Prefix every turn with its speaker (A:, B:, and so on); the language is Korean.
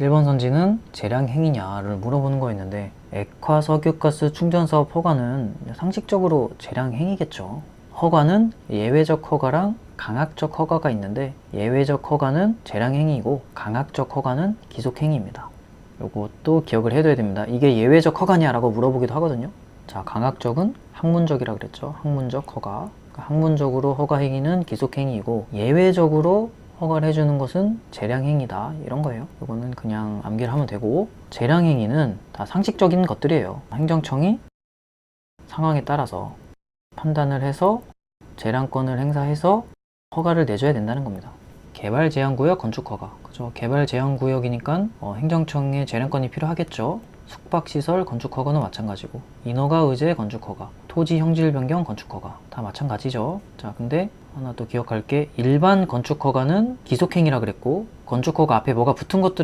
A: 1번 선지는 재량 행위냐를 물어보는 거였는데 액화 석유가스 충전 사업 허가는 상식적으로 재량 행위겠죠. 허가는 예외적 허가랑 강압적 허가가 있는데 예외적 허가는 재량 행위이고 강압적 허가는 기속 행위입니다. 요것도 기억을 해둬야 됩니다. 이게 예외적 허가냐라고 물어보기도 하거든요. 자, 강압적은 학문적이라 그랬죠. 학문적 허가. 그러니까 학문적으로 허가 행위는 기속 행위이고 예외적으로 허가를 해주는 것은 재량 행위다 이런 거예요. 이거는 그냥 암기를 하면 되고 재량 행위는 다 상식적인 것들이에요. 행정청이 상황에 따라서 판단을 해서 재량권을 행사해서 허가를 내줘야 된다는 겁니다. 개발 제한 구역 건축 허가. 그죠? 개발 제한 구역이니까 어, 행정청의 재량권이 필요하겠죠. 숙박 시설 건축 허가는 마찬가지고 인허가 의제 건축 허가, 토지 형질 변경 건축 허가 다 마찬가지죠. 자, 근데 하나 또 기억할 게 일반 건축 허가는 기속 행위라 그랬고 건축 허가 앞에 뭐가 붙은 것들